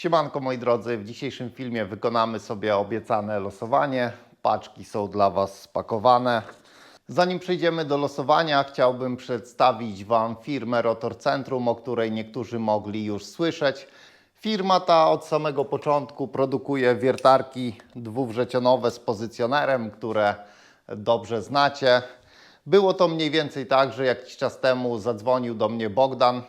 Siemanko moi drodzy, w dzisiejszym filmie wykonamy sobie obiecane losowanie. Paczki są dla Was spakowane. Zanim przejdziemy do losowania, chciałbym przedstawić Wam firmę Rotor Centrum, o której niektórzy mogli już słyszeć. Firma ta od samego początku produkuje wiertarki dwuwrzecionowe z pozycjonerem, które dobrze znacie. Było to mniej więcej tak, że jakiś czas temu zadzwonił do mnie Bogdan,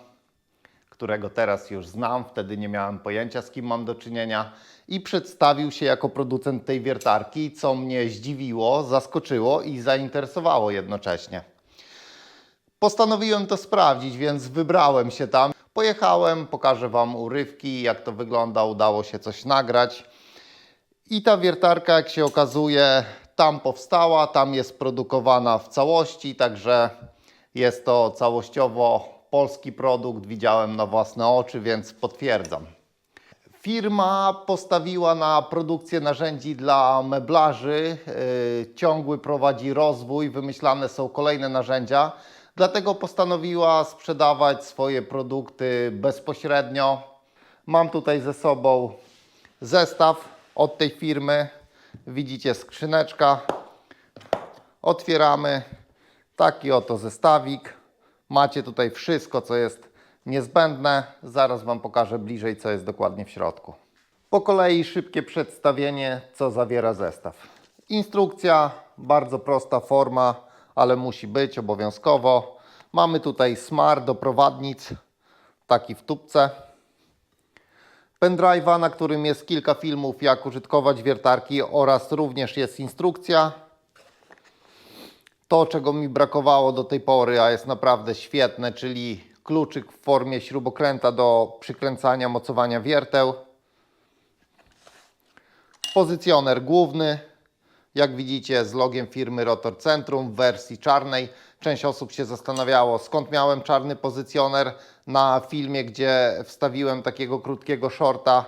którego teraz już znam, wtedy nie miałem pojęcia z kim mam do czynienia i przedstawił się jako producent tej wiertarki, co mnie zdziwiło, zaskoczyło i zainteresowało jednocześnie. Postanowiłem to sprawdzić, więc wybrałem się tam. Pojechałem, pokażę Wam urywki, jak to wygląda, udało się coś nagrać. I ta wiertarka, jak się okazuje, tam powstała, tam jest produkowana w całości, także jest to całościowo polski produkt. Widziałem na własne oczy, więc potwierdzam. Firma postawiła na produkcję narzędzi dla meblarzy. Yy, Ciągły prowadzi rozwój, wymyślane są kolejne narzędzia. Dlatego postanowiła sprzedawać swoje produkty bezpośrednio. Mam tutaj ze sobą zestaw od tej firmy. Widzicie skrzyneczka. Otwieramy taki oto zestawik. Macie tutaj wszystko, co jest niezbędne. Zaraz Wam pokażę bliżej, co jest dokładnie w środku. Po kolei szybkie przedstawienie, co zawiera zestaw. Instrukcja, bardzo prosta forma, ale musi być obowiązkowo. Mamy tutaj smar do prowadnic, taki w tubce. Pendrive'a, na którym jest kilka filmów, jak użytkować wiertarki oraz również jest instrukcja. To, czego mi brakowało do tej pory, a jest naprawdę świetne, czyli kluczyk w formie śrubokręta do przykręcania, mocowania wierteł. Pozycjoner główny, jak widzicie z logiem firmy Rotor Centrum w wersji czarnej. Część osób się zastanawiało, skąd miałem czarny pozycjoner na filmie, gdzie wstawiłem takiego krótkiego shorta.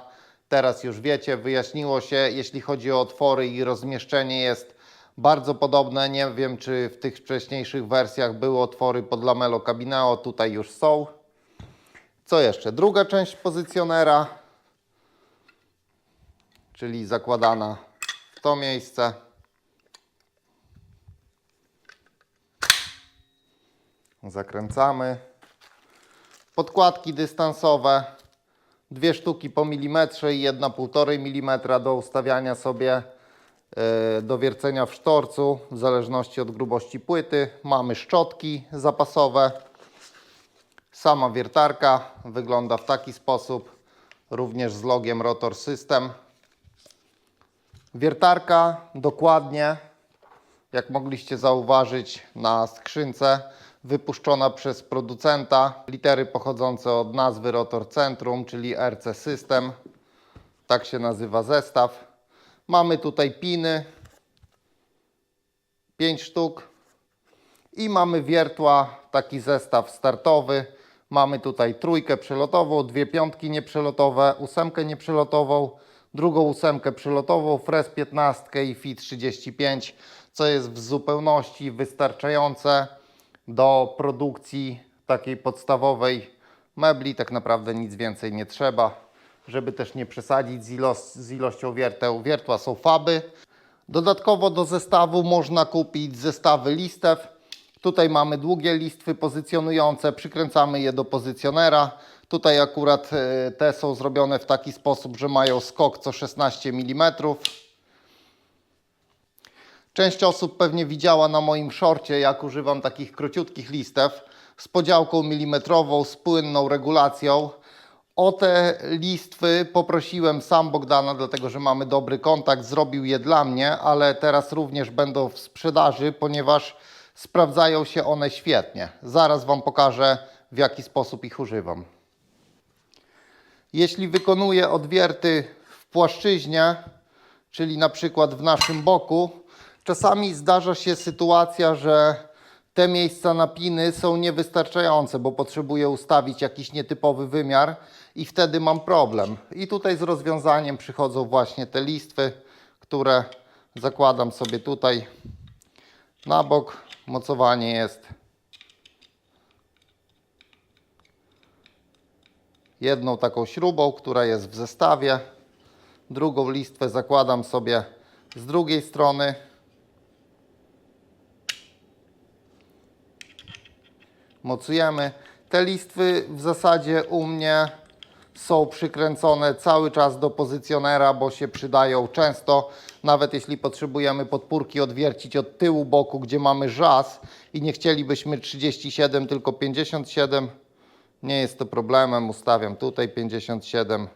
Teraz już wiecie, wyjaśniło się, jeśli chodzi o otwory i rozmieszczenie jest bardzo podobne. Nie wiem, czy w tych wcześniejszych wersjach były otwory pod lamelo cabineo, tutaj już są. Co jeszcze? Druga część pozycjonera, czyli zakładana w to miejsce. Zakręcamy. Podkładki dystansowe. Dwie sztuki po milimetrze i jedna półtorej milimetra do ustawiania sobie do wiercenia w sztorcu w zależności od grubości płyty. Mamy szczotki zapasowe. Sama wiertarka wygląda w taki sposób, również z logiem Rotor System. Wiertarka dokładnie, jak mogliście zauważyć na skrzynce, wypuszczona przez producenta. Litery pochodzące od nazwy Rotor Centrum, czyli RC System. Tak się nazywa zestaw. Mamy tutaj piny, 5 sztuk. I mamy wiertła, taki zestaw startowy. Mamy tutaj trójkę przelotową, dwie piątki nieprzelotowe, ósemkę nieprzelotową, drugą ósemkę przelotową, Fres 15 i FIT 35, co jest w zupełności wystarczające do produkcji takiej podstawowej mebli. Tak naprawdę nic więcej nie trzeba, żeby też nie przesadzić z, ilo z ilością wierteł. Wiertła są faby. Dodatkowo do zestawu można kupić zestawy listew. Tutaj mamy długie listwy pozycjonujące, przykręcamy je do pozycjonera. Tutaj akurat e, te są zrobione w taki sposób, że mają skok co 16 mm. Część osób pewnie widziała na moim szorcie, jak używam takich króciutkich listew z podziałką milimetrową, z płynną regulacją. O te listwy poprosiłem sam Bogdana, dlatego że mamy dobry kontakt, zrobił je dla mnie, ale teraz również będą w sprzedaży, ponieważ sprawdzają się one świetnie. Zaraz Wam pokażę, w jaki sposób ich używam. Jeśli wykonuję odwierty w płaszczyźnie, czyli na przykład w naszym boku, czasami zdarza się sytuacja, że te miejsca napiny są niewystarczające, bo potrzebuję ustawić jakiś nietypowy wymiar i wtedy mam problem. I tutaj z rozwiązaniem przychodzą właśnie te listwy, które zakładam sobie tutaj na bok. Mocowanie jest jedną taką śrubą, która jest w zestawie. Drugą listwę zakładam sobie z drugiej strony. Mocujemy. Te listwy w zasadzie u mnie są przykręcone cały czas do pozycjonera, bo się przydają często. Nawet jeśli potrzebujemy podpórki odwiercić od tyłu boku, gdzie mamy żas i nie chcielibyśmy 37, tylko 57, nie jest to problemem. Ustawiam tutaj 57,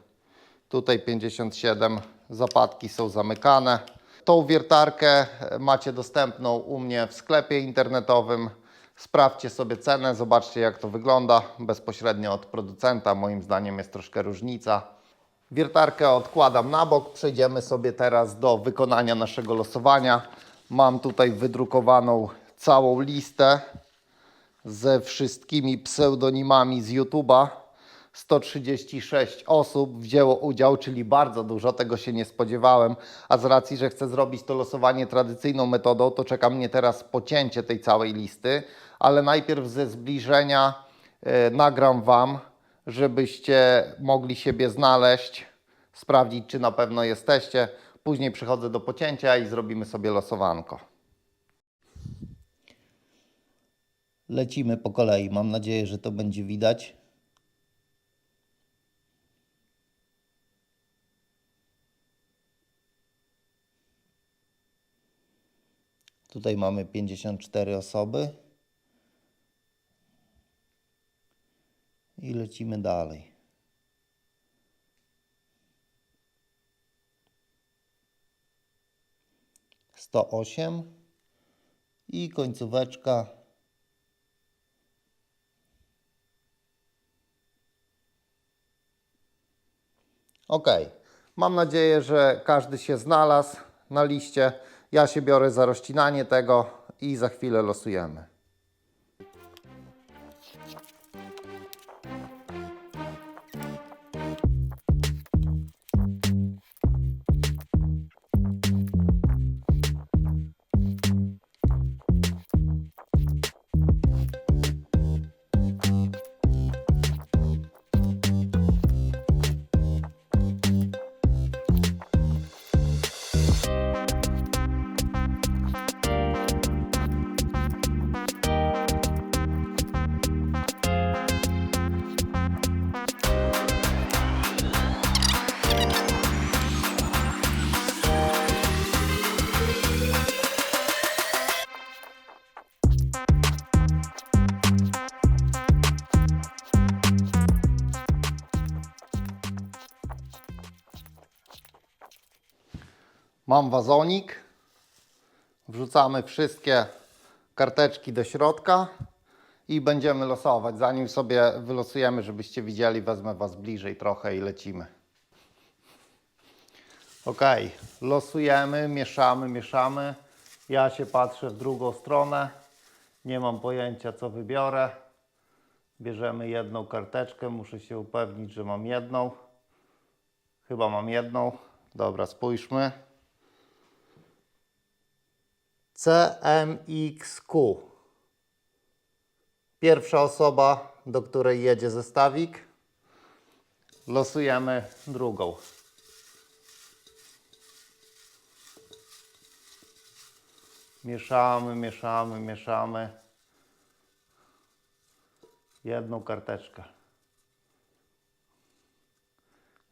tutaj 57. Zapadki są zamykane. Tą wiertarkę macie dostępną u mnie w sklepie internetowym. Sprawdźcie sobie cenę, zobaczcie jak to wygląda bezpośrednio od producenta. Moim zdaniem jest troszkę różnica. Wiertarkę odkładam na bok. Przejdziemy sobie teraz do wykonania naszego losowania. Mam tutaj wydrukowaną całą listę ze wszystkimi pseudonimami z YouTube'a. 136 osób wzięło udział, czyli bardzo dużo, tego się nie spodziewałem. A z racji, że chcę zrobić to losowanie tradycyjną metodą, to czeka mnie teraz pocięcie tej całej listy, ale najpierw ze zbliżenia e, nagram Wam, żebyście mogli siebie znaleźć, sprawdzić, czy na pewno jesteście. Później przychodzę do pocięcia i zrobimy sobie losowanko. Lecimy po kolei. Mam nadzieję, że to będzie widać. Tutaj mamy 54 osoby. I lecimy dalej. Sto osiem i końcóweczka Ok. Mam nadzieję, że każdy się znalazł na liście. Ja się biorę za rozcinanie tego i za chwilę losujemy. Mam wazonik. Wrzucamy wszystkie karteczki do środka i będziemy losować. Zanim sobie wylosujemy, żebyście widzieli, wezmę Was bliżej trochę i lecimy. Ok, losujemy, mieszamy, mieszamy. Ja się patrzę w drugą stronę. Nie mam pojęcia, co wybiorę. Bierzemy jedną karteczkę. Muszę się upewnić, że mam jedną. Chyba mam jedną. Dobra, spójrzmy. CMXQ. Pierwsza osoba, do której jedzie zestawik. Losujemy drugą. Mieszamy, mieszamy, mieszamy. Jedną karteczkę.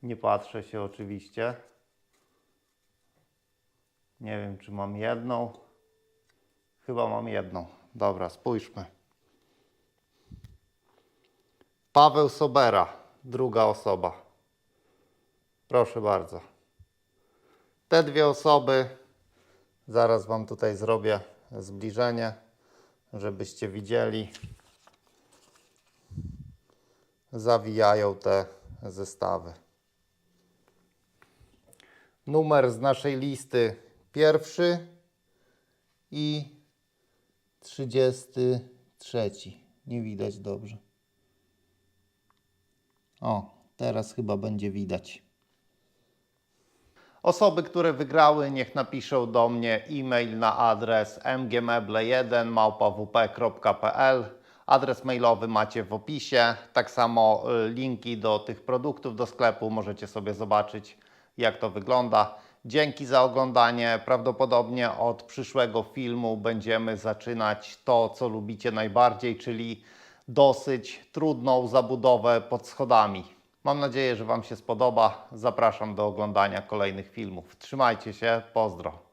Nie patrzę się oczywiście. Nie wiem, czy mam jedną. Chyba mam jedną. Dobra, spójrzmy. Paweł Sobera, druga osoba. Proszę bardzo. Te dwie osoby, zaraz Wam tutaj zrobię zbliżenie, żebyście widzieli. Zawijają te zestawy. Numer z naszej listy pierwszy i 33. Nie widać dobrze. O, teraz chyba będzie widać. Osoby, które wygrały, niech napiszą do mnie e-mail na adres mgmeble1małpawp.pl Adres mailowy macie w opisie. Tak samo y, linki do tych produktów do sklepu możecie sobie zobaczyć, jak to wygląda. Dzięki za oglądanie. Prawdopodobnie od przyszłego filmu będziemy zaczynać to, co lubicie najbardziej, czyli dosyć trudną zabudowę pod schodami. Mam nadzieję, że Wam się spodoba. Zapraszam do oglądania kolejnych filmów. Trzymajcie się, pozdro.